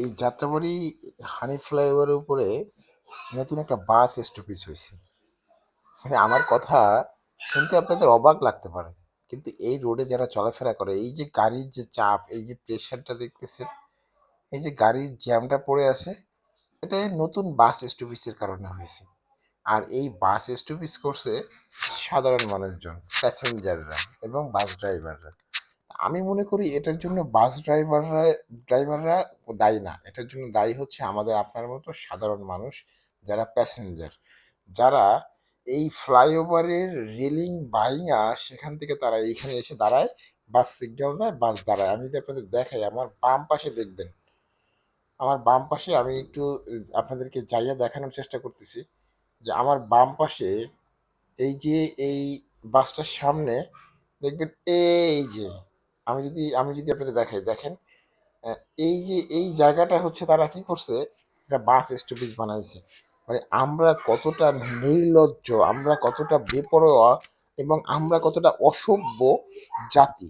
এই যাত্রাবাড়ি হানি ফ্লাইওভারের উপরে নতুন একটা বাস স্টপেজ হয়েছে। মানে আমার কথা শুনতে আপনাদের অবাক লাগতে পারে, কিন্তু এই রোডে যারা চলাফেরা করে, এই যে গাড়ির যে চাপ, এই যে প্রেশারটা দেখতেছেন, এই যে গাড়ির জ্যামটা পড়ে আছে, এটা নতুন বাস স্টপেজের কারণে হয়েছে। আর এই বাস স্টপেজ করছে সাধারণ মানুষজন, প্যাসেঞ্জাররা এবং বাস ড্রাইভাররা। আমি মনে করি এটার জন্য বাস ড্রাইভাররা ড্রাইভাররা দায়ী না। এটার জন্য দায়ী হচ্ছে আমাদের আপনার মতো সাধারণ মানুষ যারা প্যাসেঞ্জার যারা এই ফ্লাইওভারের রেলিং বাইঙা সেখান থেকে তারা এখানে এসে দাঁড়ায়, বাস সিগন্যাল দেয়, বাস দাঁড়ায়। আমি যদি আপনাদের দেখাই, আমার বাম পাশে দেখবেন, আমার বাম পাশে আমি একটু, আপনাদেরকে যাইয়া দেখানোর চেষ্টা করতেছি যে আমার বাম পাশে এই যে এই বাসটার সামনে, দেখবেন এই যে আমি যদি আমি যদি আপনাদের দেখাই, দেখেন এই যে, এই জায়গাটা হচ্ছে তারা কি করছে, একটা বাস স্টপেজ বানাইছে। মানে আমরা কতটা নির্লজ্জ, আমরা কতটা বেপরোয়া এবং আমরা কতটা অসভ্য জাতি।